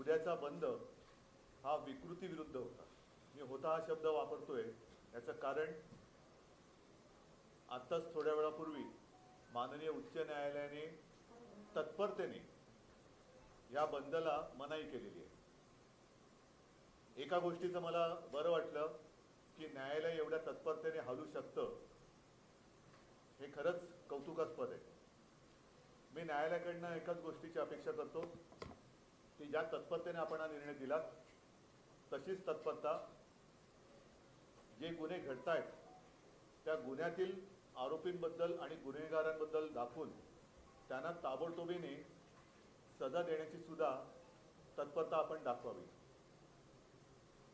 उद्याचा बंद हा विकृती विरुद्ध होता. मी होता हा शब्द वापरतोय. याचं कारण आत्ताच थोड्या वेळापूर्वी माननीय उच्च न्यायालयाने तत्परतेने या बंदला मनाई केलेली आहे. एका गोष्टीचं मला बरं वाटलं की न्यायालय एवढ्या तत्परतेने हलू शकतं हे खरंच कौतुकास्पद आहे. मी न्यायालयाकडनं एकाच गोष्टीची अपेक्षा करतो. की ज्या तत्परतेने आपण हा निर्णय दिला तशीच तत्परता जे गुन्हे घडतायत त्या गुन्ह्यातील आरोपींबद्दल आणि गुन्हेगारांबद्दल दाखवून त्यांना ताबडतोबीने सजा देण्याची सुद्धा तत्परता आपण दाखवावी.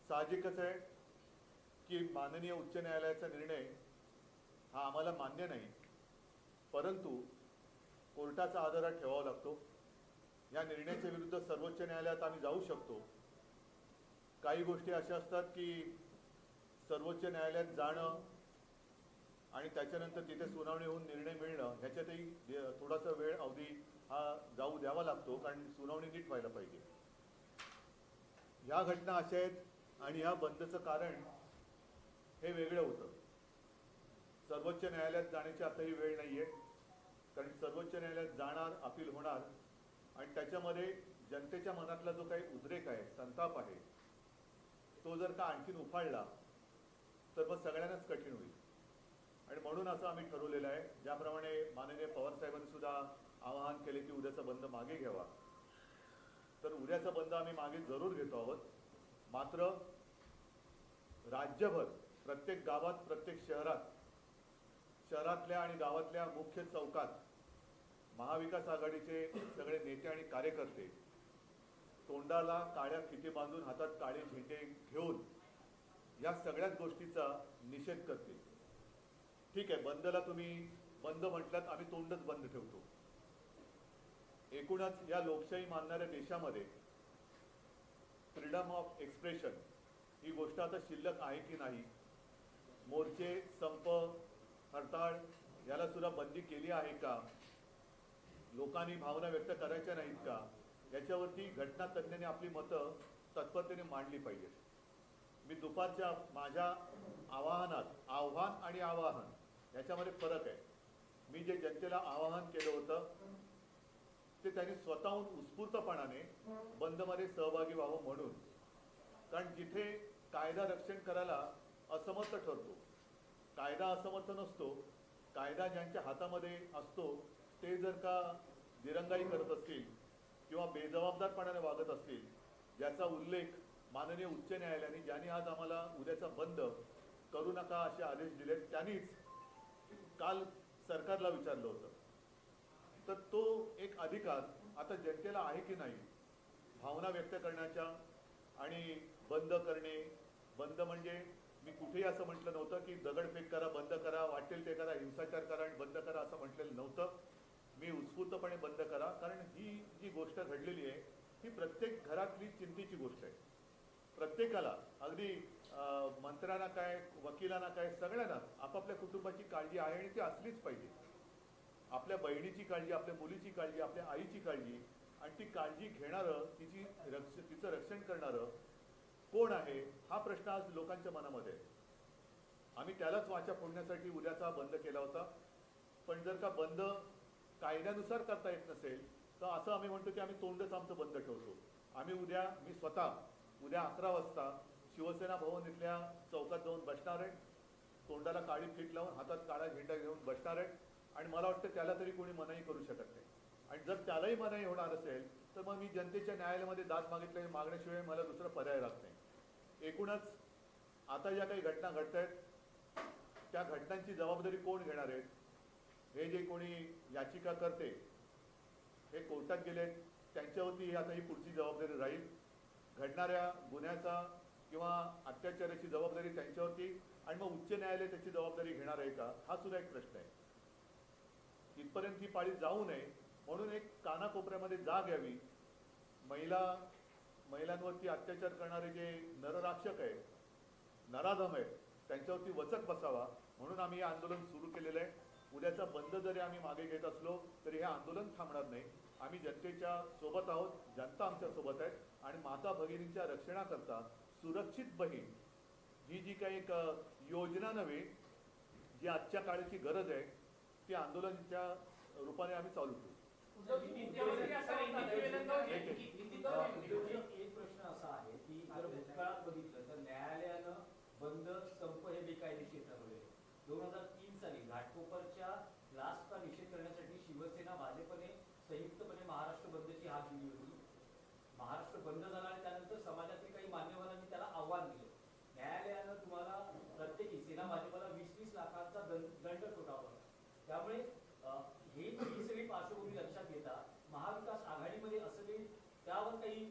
साहजिकच आहे की माननीय उच्च न्यायालयाचा निर्णय हा आम्हाला मान्य नाही परंतु कोर्टाचा आदरात ठेवावा लागतो. या निर्णयाच्या विरुद्ध सर्वोच्च न्यायालयात आम्ही जाऊ शकतो. काही गोष्टी अशा असतात की सर्वोच्च न्यायालयात जाणं आणि त्याच्यानंतर तिथे सुनावणी होऊन निर्णय मिळणं ह्याच्यातही थोडासा वेळ अवधी हा जाऊ द्यावा लागतो कारण सुनावणी नीट व्हायला पाहिजे. ह्या घटना अशा आहेत आणि ह्या बंदचं कारण हे वेगळं होतं. सर्वोच्च न्यायालयात जाण्याची आताही वेळ नाही आहे कारण सर्वोच्च न्यायालयात जाणार अपील होणार आणि त्याच्यामध्ये जनतेच्या मनातला जो काही उद्रेक आहे संताप आहे तो जर का आणखीन उफाळला तर मग सगळ्यांनाच कठीण होईल. आणि म्हणून असं आम्ही ठरवलेलं आहे ज्याप्रमाणे माननीय पवार साहेबांनी सुद्धा आवाहन केले की उद्याचा बंद मागे घ्यावा. तर उद्याचा बंद आम्ही मागे जरूर घेतो आहोत. मात्र राज्यभर प्रत्येक गावात प्रत्येक शहरात शहरातल्या आणि गावातल्या मुख्य चौकात महाविकास आघाडीचे सगळे नेते आणि कार्यकर्ते तोंडाला काळ्या फिती बांधून हातात काळे झेंडे घेऊन या सगळ्याच गोष्टीचा निषेध करतील ठीक आहे बंदला तुम्ही बंद म्हटलात आम्ही तोंडच बंद ठेवतो. एकूणच या लोकशाही मानणाऱ्या देशामध्ये फ्रीडम ऑफ एक्सप्रेशन ही गोष्ट आता शिल्लक आहे की नाही मोर्चे संप हरताळ याला सुद्धा बंदी केली आहे का? लोकांनी भावना व्यक्त करायच्या नाहीत का? याच्यावरती घटना तज्ज्ञांनी आपली मतं तत्परतेने मांडली पाहिजेत. मी दुपारच्या माझ्या आवाहनात आव्हान आणि आवाहन याच्यामध्ये फरक आहे. मी जे जनतेला आवाहन केलं होतं ते त्यांनी स्वतःहून उत्स्फूर्तपणाने बंदमध्ये सहभागी व्हावं म्हणून. कारण जिथे कायदा रक्षण करायला असमर्थ ठरतो कायदा असमर्थ नसतो कायदा ज्यांच्या हातामध्ये असतो ते जर का दिरंगाई करत असतील किंवा बेजबाबदारपणाने वागत असतील ज्याचा उल्लेख माननीय उच्च न्यायालयाने ज्यांनी आज आम्हाला उद्याचा बंद करू नका असे आदेश दिले त्यांनीच काल सरकारला विचारलं होतं. तर तो एक अधिकार आता जनतेला आहे की नाही भावना व्यक्त करण्याच्या आणि बंद करणे बंद म्हणजे मी कुठेही असं म्हटलं नव्हतं की दगडफेक करा बंद करा वाटेल ते करा हिंसाचार करा आणि बंद करा असं म्हटलेलं नव्हतं. मी उत्स्फूर्तपणे बंद करा कारण ही जी गोष्ट घडलेली आहे ही प्रत्येक घरातली चिंतेची गोष्ट आहे. प्रत्येकाला अगदी मंत्र्यांना काय वकिलांना काय सगळ्यांना आपापल्या कुटुंबाची काळजी आहे आणि ती असलीच पाहिजे. आपल्या बहिणीची काळजी आपल्या मुलीची काळजी आपल्या आईची काळजी आणि ती काळजी घेणारं तिची रक्ष तिचं रक्षण करणारं कोण आहे हा प्रश्न आज लोकांच्या मनामध्ये आहे. आम्ही त्यालाच वाचा फोडण्यासाठी उद्याचा बंद केला होता. पण जर का बंद कायद्यानुसार करता येत नसेल तर असं आम्ही म्हणतो की आम्ही तोंडच आमचं बंद ठेवतो. आम्ही उद्या मी स्वतः उद्या अकरा वाजता शिवसेना भवन इथल्या चौकात जाऊन बसणार आहे. तोंडाला काळी फीट लावून हातात काळा झेंडा घेऊन बसणार आहे. आणि मला वाटतं त्याला तरी कोणी मनाई करू शकत नाही. आणि जर त्यालाही मनाई होणार असेल तर मग मी जनतेच्या न्यायालयामध्ये दाद मागितले मागण्याशिवाय मला दुसरा पर्याय राहत नाही. एकूणच आता ज्या काही घटना घडत आहेत त्या घटनांची जबाबदारी कोण घेणार आहेत हे जे कोणी याचिका करते हे कोर्टात गेले त्यांच्यावरती ही आता ही पुढची जबाबदारी राहील. घडणाऱ्या गुन्ह्याचा किंवा अत्याचाराची जबाबदारी त्यांच्यावरती आणि मग उच्च न्यायालय त्याची जबाबदारी घेणार आहे का? हा सुद्धा एक प्रश्न आहे. इथपर्यंत ही पाळी जाऊ नये म्हणून एक कानाकोपऱ्यामध्ये जाग यावी. महिला महिलांवरती अत्याचार करणारे जे नरराक्षक आहेत नराधम आहेत त्यांच्यावरती वचक बसावा म्हणून आम्ही हे आंदोलन सुरू केलेलं आहे. उद्याचा बंद जरी आम्ही मागे घेत असलो तरी हे आंदोलन थांबणार नाही. आम्ही जनतेच्या सोबत आहोत जनता आमच्यासोबत आहे. आणि माता भगिनींच्या रक्षणाकरता सुरक्षित बहीण ही जी काही एक योजना नव्हे जी आजच्या काळाची गरज आहे ती आंदोलनाच्या रूपाने आम्ही चालू ठेवू. एक प्रश्न असा आहे की जर भूतकाळात बघितलं तर न्यायालयानं बंद संप हे बेकायदेशीर ठरवले दोन हजार तीन साली घाटकोपरच्या ब्लास्टचा निषेध करण्यासाठी शिवसेना भाजपने संयुक्तपणे महाराष्ट्र बंदची हाक दिली होती महाराष्ट्र बंद झाला आणि त्यानंतर समाजातील काही मान्यवरांनी त्याला आव्हान दिले न्यायालयानं तुम्हाला प्रत्येकी सेना भाजपला वीस वीस लाखांचा दं- दंड ठोठावला त्यामुळे हे ही सगळी पार्श्वभूमी लक्षात घेता. महाविकास आघाडीमध्ये असं काही त्यावर काही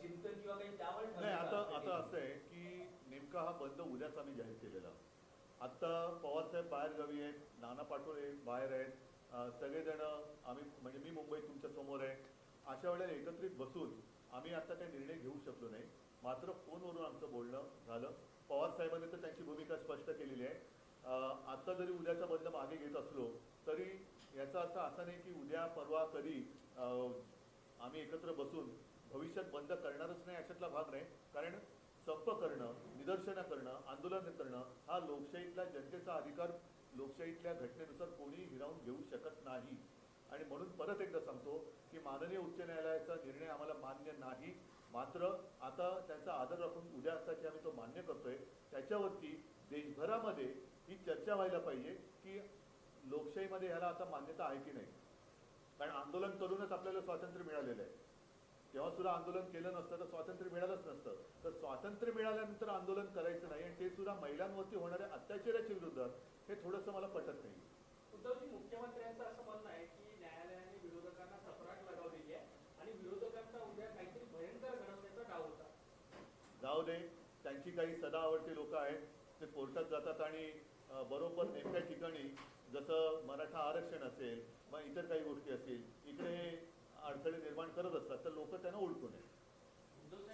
चिंतन किंवा काही त्यावर नाही आता? आता असं आहे की नेमका हा बंद उद्याच आम्ही जाहीर केलेला. आत्ता पवारसाहेब बाहेर गावी आहेत नाना पाटोळे बाहेर आहेत सगळेजण आम्ही म्हणजे मी मुंबईत तुमच्यासमोर आहे. अशा वेळेला एकत्रित बसून आम्ही आता काही निर्णय घेऊ शकलो नाही. मात्र फोनवरून आमचं बोलणं झालं. पवार साहेबांनी तर त्यांची भूमिका स्पष्ट केलेली आहे. आत्ता जरी उद्याचा बंद मागे घेत असलो तरी याचा अर्थ असा नाही की उद्या परवा कधी आम्ही एकत्र बसून भविष्यात बंद करणारच नाही अशातला भाग नाही. कारण संप करणं निदर्शनं करणं आंदोलन करणं हा लोकशाहीतल्या जनतेचा अधिकार लोकशाहीतल्या घटनेनुसार कोणीही हिरावून घेऊ शकत नाही. आणि म्हणून परत एकदा सांगतो की माननीय उच्च न्यायालयाचा निर्णय आम्हाला मान्य नाही. मात्र आता त्यांचा आदर राखून उद्या असताची आम्ही तो मान्य करतोय. त्याच्यावरती देशभरामध्ये ही चर्चा व्हायला पाहिजे की लोकशाहीमध्ये ह्याला आता मान्यता आहे की नाही. कारण आंदोलन करूनच आपल्याला स्वातंत्र्य मिळालेलं आहे. तेव्हा सुद्धा आंदोलन केलं नसतं तर स्वातंत्र्य मिळालंच नसतं. तर स्वातंत्र्य मिळाल्यानंतर आंदोलन करायचं नाही आणि ते सुद्धा महिलांवरती होणाऱ्या अत्याचाराच्या विरोधात हे थोडंसं मला पटत नाही. उद्धवजी मुख्यमंत्र्यांचं असं म्हणणं आहे की न्यायालयाने विरोधकांना सफराट लगावलेली आहे आणि विरोधकांचा उद्या काहीतरी भयंकर घडवण्याचा डाव होता. जाऊ दे त्यांची काही सदा आवडती लोक आहेत ते कोर्टात जातात आणि बरोबर नेमक्या ठिकाणी जसं मराठा आरक्षण असेल मग इतर काही गोष्टी असतील इकडे हे अडथळे निर्माण करत असतात तर लोक त्यांना ओळखू नये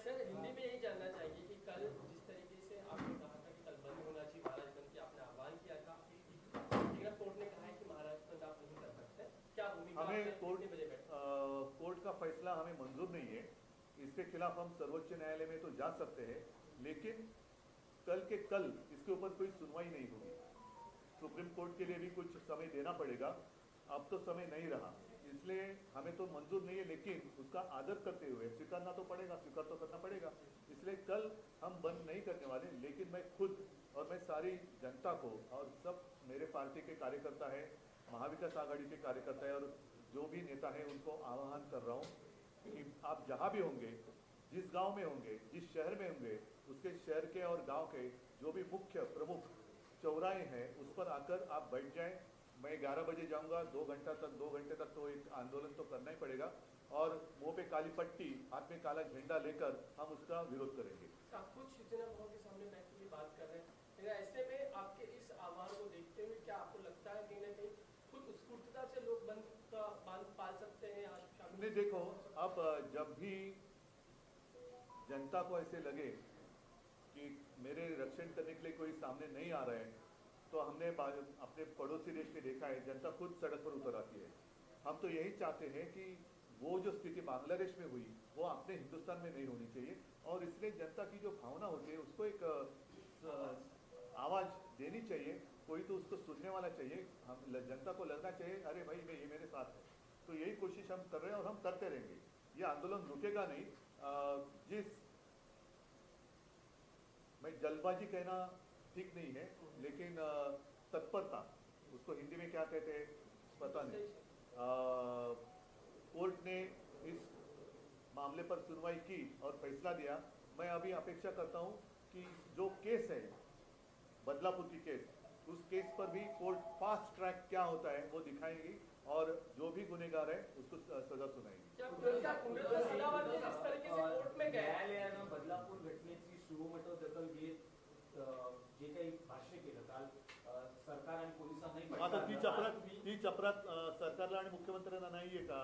सर हिंदी में यही जानना चाहिए कि कल जिस तरीके से आपने कहा था कि कल बंद होना चाहिए महाराज बंद की आपने आह्वान किया था लेकिन कोर्ट ने कहा है कि महाराज बंद आप नहीं कर सकते। क्या हमें कोर्ट का फैसला हमें मंजूर नहीं है। इसके खिलाफ हम सर्वोच्च न्यायालय में तो जा सकते हैं लेकिन कल के कल इसके ऊपर कोई सुनवाई नहीं होगी। सुप्रीम कोर्ट के लिए भी कुछ समय देना पड़ेगा। अब तो समय नहीं रहा। इसलिए हमें तो मंजूर नहीं है, लेकिन उसका आदर करते हुए स्वीकारना तो पड़ेगा, स्वीकार तो करना पड़ेगा। इसलिए कल हम बंद नहीं करने वाले, लेकिन मैं खुद और मैं सारी जनता को और सब मेरे पार्टी के कार्यकर्ता है, महाविकास आघाड़ी के कार्यकर्ता है और जो भी नेता है, उनको आह्वान कर रहा हूँ कि आप जहाँ भी होंगे जिस गाँव में होंगे जिस शहर में होंगे उसके शहर के और गाँव के जो भी मुख्य प्रमुख चौराहे हैं उस पर आकर आप बैठ जाएँ। मैं 11 बजे जाऊँगा दो घंटा तक दो घंटे तक तो एक आंदोलन तो करना ही पड़ेगा। और मुँह पे काली पट्टी हाथ में काला झंडा लेकर हम उसका विरोध करेंगे। शिवसेना भवन के सामने बैठ के बात कर रहे हैं। ऐसे में आपके इस आह्वान को देखते हुए क्या आपको लगता है कहीं ना कहीं से लोग बंद का बाँध पाल सकते हैं आज देखो अब जब भी जनता को ऐसे लगे कि मेरे रक्षण करने के लिए कोई सामने नहीं आ रहा है तो हमने अपने पड़ोसी देश में देखा है, जनता खुद सड़क पर उतर आती है। हम तो यही चाहते हैं कि वो जो स्थिति बांग्लादेश में हुई, वो अपने हिंदुस्तान में नहीं होनी चाहिए, और इसलिए जनता की जो भावना होती है, उसको एक आवाज़ देनी चाहिए, कोई तो उसको सुनने वाला चाहिए। हम जनता को लगना चाहिए, अरे भाई, मैं, ये मेरे साथ है। तो यही कोशिश हम कर रहे हैं और हम करते रहेंगे। ये आंदोलन रुकेगा नहीं। जिस मैं जल्दबाजी कहना ठीक नहीं है लेकिन तत्परता उसको हिंदी में क्या कहते हैं पता नहीं। कोर्ट ने इस मामले पर सुनवाई की और फैसला दिया। मैं अभी अपेक्षा करता हूँ कि जो केस है बदलापुर की केस उस केस पर भी कोर्ट फास्ट ट्रैक क्या होता है वो दिखाएगी और जो भी गुनेगार है उसको स- सजा सुनाएगी। सुमोटो दखल घेत जे काही भाष्य केलं काल सरकार आणि पोलिसांनाही आता ती फटका चपरात ती चपरात सरकारला आणि मुख्यमंत्र्यांना नाहीये का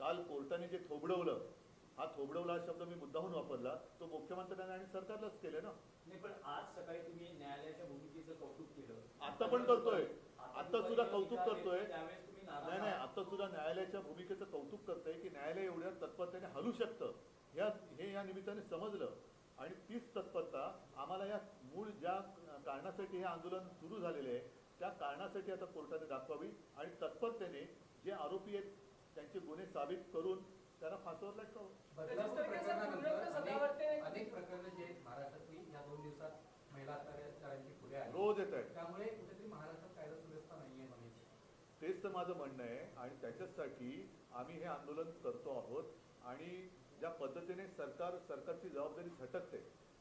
काल कोर्टाने जे थोबडवलं हा थोबडवला हा शब्द मी मुद्दाहून वापरला तो मुख्यमंत्र्यांना आणि सरकारलाच केलं ना नाही पण आज सकाळी तुम्ही न्यायालयाच्या भूमिकेचं कौतुक केलं आता पण करतोय. आता सुद्धा कौतुक करतोय. नाही नाही. आता सुद्धा न्यायालयाच्या भूमिकेचं कौतुक करतंय की न्यायालय एवढ्या तत्परतेने हलू शकतं ह्या हे या निमित्ताने समजलं आणि तीच तत्परता आम्हाला या मूळ ज्या कारणासाठी हे आंदोलन सुरू झालेले आहे त्या कारणासाठी आता कोर्टाने दाखवावी आणि तत्परतेने जे आरोपी आहेत त्यांचे गुन्हे साबित करून त्यांना फासावर लटकावं अनेक अनेक प्रकरणं जे आहेत महाराष्ट्रातली या दोन दिवसात महिला अत्याचारांची पुढे रोज येत आहेत. त्यामुळे कुठेतरी महाराष्ट्रात कायदा सुव्यवस्था म्हणायची. तेच तर माझं म्हणणं आहे आणि त्याच्यासाठी आम्ही हे आंदोलन करतो आहोत आणि ज्या पद्धतीने सरकार सरकारची जबाबदारी झटकते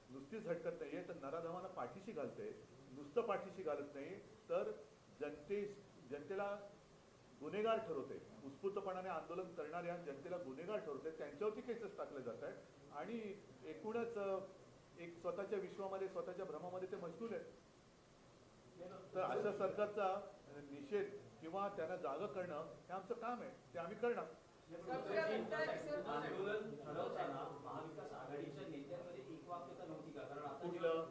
नुसतीच झटकत नाहीये तर नराधमाला पाठीशी घालते नुसतं पाठीशी घालत नाही तर जनते जनतेला गुन्हेगार ठरवते. उत्स्फूर्तपणाने आंदोलन करणाऱ्या जनतेला गुन्हेगार ठरवते. त्यांच्यावरती केसेस टाकले जात आहेत. आणि एकूणच एक स्वतःच्या विश्वामध्ये स्वतःच्या भ्रमामध्ये ते मशगूल आहेत. तर अशा सरकारचा निषेध किंवा त्यांना जागं करणं हे आमचं काम आहे. ते आम्ही करणार. आंदोलन ठरवताना महाविकास आघाडीच्या नेत्यांमध्ये एक वाक्यता नव्हती का कारण आता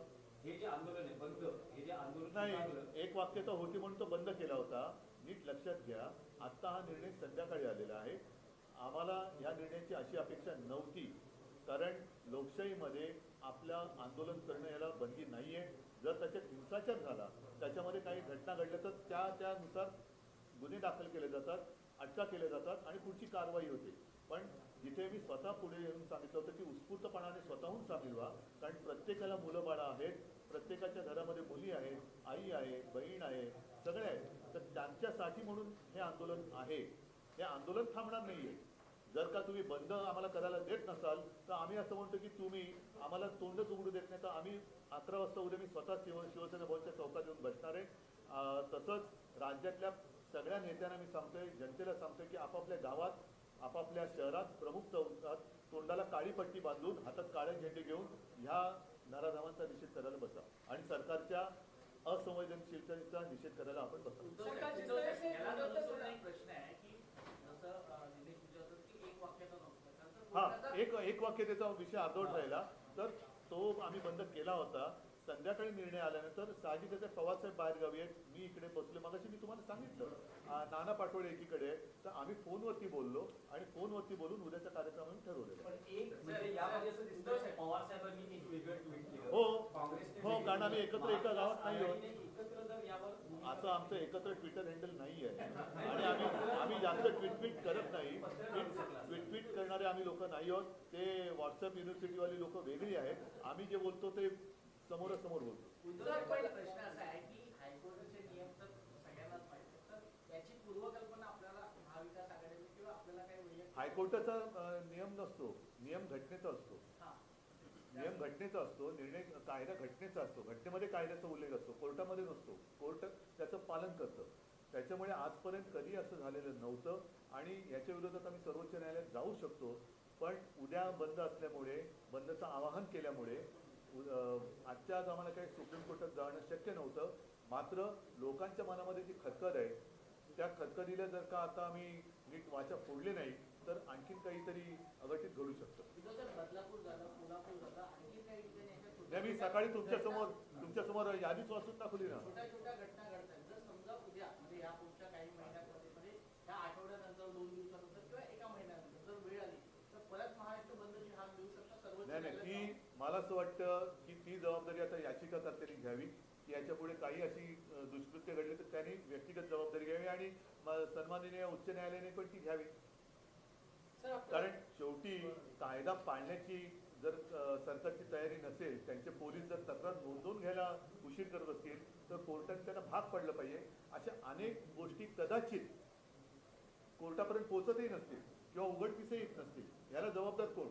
हे जे आंदोलन आहे बंद हे जे आंदोलन नाही एक वाक्यता होती म्हणून तो बंद केला होता. नीट लक्षात घ्या. आत्ता हा निर्णय संध्याकाळी आलेला आहे. आम्हाला या निर्णयाची अशी अपेक्षा नव्हती. कारण लोकशाहीमध्ये आपल्या आंदोलन करणं याला बंदी नाही आहे जर त्याच्यात हिंसाचार झाला त्याच्यामध्ये काही घटना घडल्या तर त्या त्यानुसार गुन्हे दाखल केले जातात. अटका केल्या जातात आणि पुढची कारवाई होते. पण जिथे मी स्वतः पुढे येऊन सांगितलं होतं की उत्स्फूर्तपणाने स्वतःहून सामील व्हा कारण प्रत्येकाला मुलं बाळं आहेत प्रत्येकाच्या घरामध्ये मुली आहेत आई आहे बहीण आहे सगळे आहेत. तर त्यांच्यासाठी म्हणून हे आंदोलन आहे. हे आंदोलन थांबणार नाहीये. जर का तुम्ही बंद आम्हाला करायला देत नसाल तर आम्ही असं म्हणतो की तुम्ही आम्हाला तोंडच उघडू देत नाही. तर आम्ही अकरा वाजता उद्या मी स्वतः शिव शिवसेना भवनच्या चौकात येऊन बसणार आहे. तसंच राज्यातल्या सगळ्या नेत्यांना मी सांगतोय जनतेला सांगतोय की आपापल्या गावात आपापल्या शहरात प्रमुख चौकात तोंडाला काळी पट्टी बांधून हातात काळे झेंडे घेऊन ह्या नराधामांचा निषेध करायला बसा. आणि सरकारच्या असंवेदनशीलतेचा निषेध करायला आपण बसा. एक एक हा एक एक वाक्यतेचा विषय अर्धवट राहिला. तर तो आम्ही बंद केला होता. संध्याकाळी निर्णय आल्यानंतर साहजिकच पवारसाहेब बाहेर गावी आहेत. मी इकडे बसलो मगाशी मी तुम्हाला सांगितलं नाना पाटोळे एकीकडे. तर आम्ही फोनवरती बोललो आणि फोनवरती बोलून उद्याचा कार्यक्रम आम्ही ठरवलेला हो हो कारण आम्ही. एकत्र एका गावात नाही आहोत. असं आमचं एकत्र ट्विटर हँडल नाही आहे. आणि आम्ही आम्ही जास्त ट्विट ट्विट करत नाही. ट्विट ट्विट करणारे आम्ही लोक नाही आहोत. ते व्हॉट्सअप युनिव्हर्सिटीवाली लोक वेगळी आहेत. आम्ही जे बोलतो ते समोरासमोर बोलतो. उद्धव पहिला प्रश्न असा आहे की हायकोर्टाचे नियम तर सगळ्यांनाच माहिती आहेत. तर याची पूर्वकल्पना आपल्याला महाविकास आघाडीने किंवा आपल्याला काही वैयक्तिक हायकोर्टाचा अ, नियम नसतो. नियम घटनेचा असतो. हा. नियम घटनेचा असतो. निर्णय कायदा घटनेचा असतो. घटनेमध्ये कायद्याचा उल्लेख असतो. कोर्टामध्ये नसतो. कोर्ट त्याचं पालन करतं. त्याच्यामुळे आजपर्यंत कधी असं झालेलं नव्हतं आणि याच्या विरोधात आम्ही सर्वोच्च न्यायालयात जाऊ शकतो. पण उद्या बंद असल्यामुळे बंदचं आवाहन केल्यामुळे आजच्या जमान्यात काही सुप्रीम कोर्टात जाणं शक्य नव्हतं. मात्र लोकांच्या मनामध्ये जी खतखत आहे त्या खतखतीला जर का आता आम्ही नीट वाचा फोडले नाही तर आणखीन काहीतरी अघटित घडू शकतं. नाही मी सकाळी तुमच्यासमोर तुमच्यासमोर यादीच वाचून दाखवली ना छोट्या छोट्या घटना घडतात जर समजा उद्या म्हणजे या पुढच्या काही महिन्यांमध्ये म्हणजे या आठवड्यानंतर दोन दिवसानंतर किंवा एका महिन्यानंतर जर वेळ आली तर परत महाराष्ट्र बंदची हाक देऊ शकता सर्वोच्च नाही नाही न्यायालयात ती मला असं वाटतं की ती जबाबदारी आता याचिकाकर्त्यांनी घ्यावी की याच्यापुढे काही अशी दुष्कृत्य घडली तर त्यांनी व्यक्तिगत जबाबदारी घ्यावी आणि सन्माननीय उच्च न्यायालयाने पण ती घ्यावी. कारण शेवटी कायदा पाळण्याची जर सरकारची तयारी नसेल त्यांचे पोलीस जर तक्रार नोंदवून घ्यायला उशीर करत असतील तर कोर्टाने त्यांना भाग पडलं पाहिजे. अशा अनेक गोष्टी कदाचित कोर्टापर्यंत पोहोचतही नसतील किंवा उघडकीसही येत नसतील. याला जबाबदार कोण?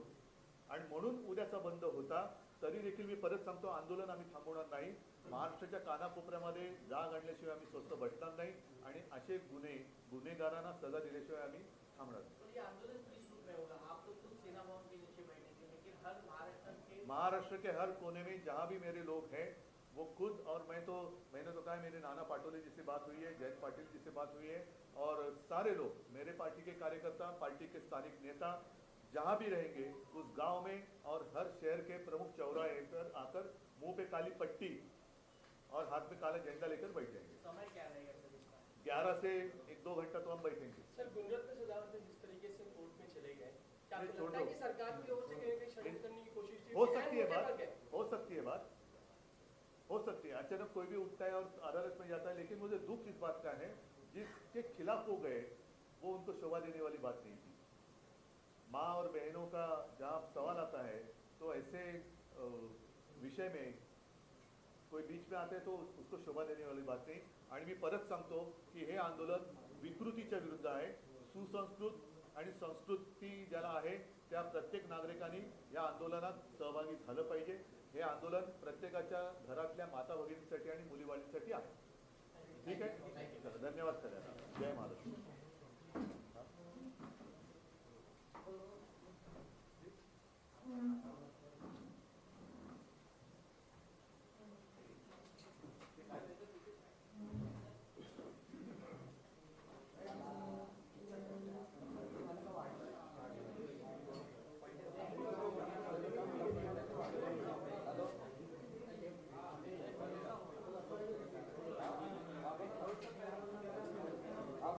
आणि म्हणून उद्याचा बंद होता तरी देखील मी परत सांगतो आंदोलन आम्ही थांबवणार नाही. महाराष्ट्राच्या कानाकोपऱ्यामध्ये जाग आणल्याशिवाय आम्ही स्वस्त बसणार नाही आणि असे गुन्हे गुन्हेगारांना सजा दिल्याशिवाय आम्ही थांबणार नाही. तो ये आंदोलन किस रूप में होगा आप तो खुद सेना भवन के नीचे बैठेंगे लेकिन हर महाराष्ट्र के हर कोने में जहाँ भी मेरे लोग हैं वो खुद और मैं तो मैंने तो कहा मेरे नाना पाटोले जी से बात हुई है जयंत पाटिल जी से बात हुई है और सारे लोग मेरे पार्टी के कार्यकर्ता पार्टी के स्थानिक नेता जहाँ भी रहेंगे उस गाँव में और हर शहर के प्रमुख चौराहे पर आकर मुँह पे काली पट्टी और हाथ में काला झंडा लेकर बैठ जाएँगे। समय क्या रहेगा ग्यारह से एक दो घंटा तो हम बैठेंगे। सर गुणरत्न सदावर्त जिस तरीके से कोर्ट में चले गए क्या नहीं, आपको छोड़। लगता है कि सरकार की ओर से कहीं कहीं षड्यंत्र करने की कोशिश हो सकती है बात हो सकती है बात हो सकती है। अचानक कोई भी उठता है और अदालत में जाता है लेकिन मुझे दुख इस बात का है जिसके खिलाफ वो गए वो उनको शोभा देने वाली बात नहीं थी। माँ और बहनों का जहाँ सवाल आता है तो ऐसे विषय में कोई बीच में आते तो उसको शोभा देने वाली बात नाही। आणि मी परत सांगतो की हे आंदोलन विकृतीच्या विरुद्ध आहे सुसंस्कृत आणि संस्कृती ज्याला आहे त्या प्रत्येक नागरिकांनी या आंदोलनात सहभागी झालं पाहिजे. हे आंदोलन प्रत्येकाच्या घरातल्या माता भगिनींसाठी आणि मुलीवाळींसाठी आहे. ठीक आहे? धन्यवाद सगळ्यांना. जय महाराष्ट्र